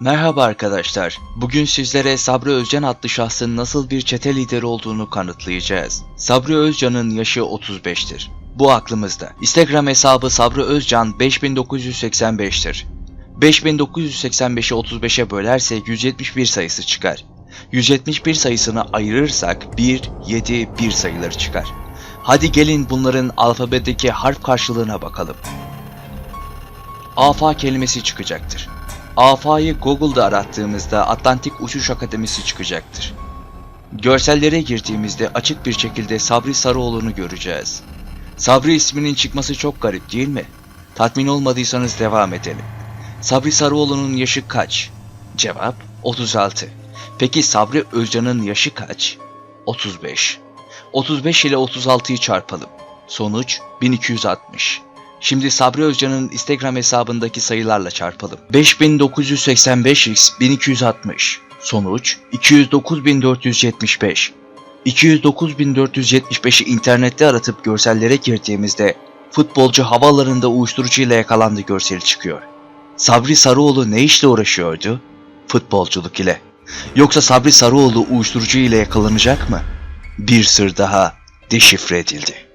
Merhaba arkadaşlar. Bugün sizlere Sabri Özcan adlı şahsın nasıl bir çete lideri olduğunu kanıtlayacağız. Sabri Özcan'ın yaşı 35'tir. Bu aklımızda. Instagram hesabı Sabri Özcan 5985'tir. 5985'i 35'e bölersek 171 sayısı çıkar. 171 sayısını ayırırsak 1, 7, 1 sayıları çıkar. Hadi gelin bunların alfabedeki harf karşılığına bakalım. AFA kelimesi çıkacaktır. AFA'yı Google'da arattığımızda Atlantik Uçuş Akademisi çıkacaktır. Görsellere girdiğimizde açık bir şekilde Sabri Sarıoğlu'nu göreceğiz. Sabri isminin çıkması çok garip değil mi? Tatmin olmadıysanız devam edelim. Sabri Sarıoğlu'nun yaşı kaç? Cevap 36. Peki Sabri Özcan'ın yaşı kaç? 35. 35 ile 36'yı çarpalım. Sonuç 1260. Şimdi Sabri Özcan'ın Instagram hesabındaki sayılarla çarpalım. 5985x 1260. Sonuç 209475. 209475'i internette aratıp görsellere girdiğimizde futbolcu havalarında uyuşturucu ile yakalandı görseli çıkıyor. Sabri Sarıoğlu ne işle uğraşıyordu? Futbolculuk ile. Yoksa Sabri Sarıoğlu uyuşturucu ile yakalanacak mı? Bir sır daha deşifre edildi.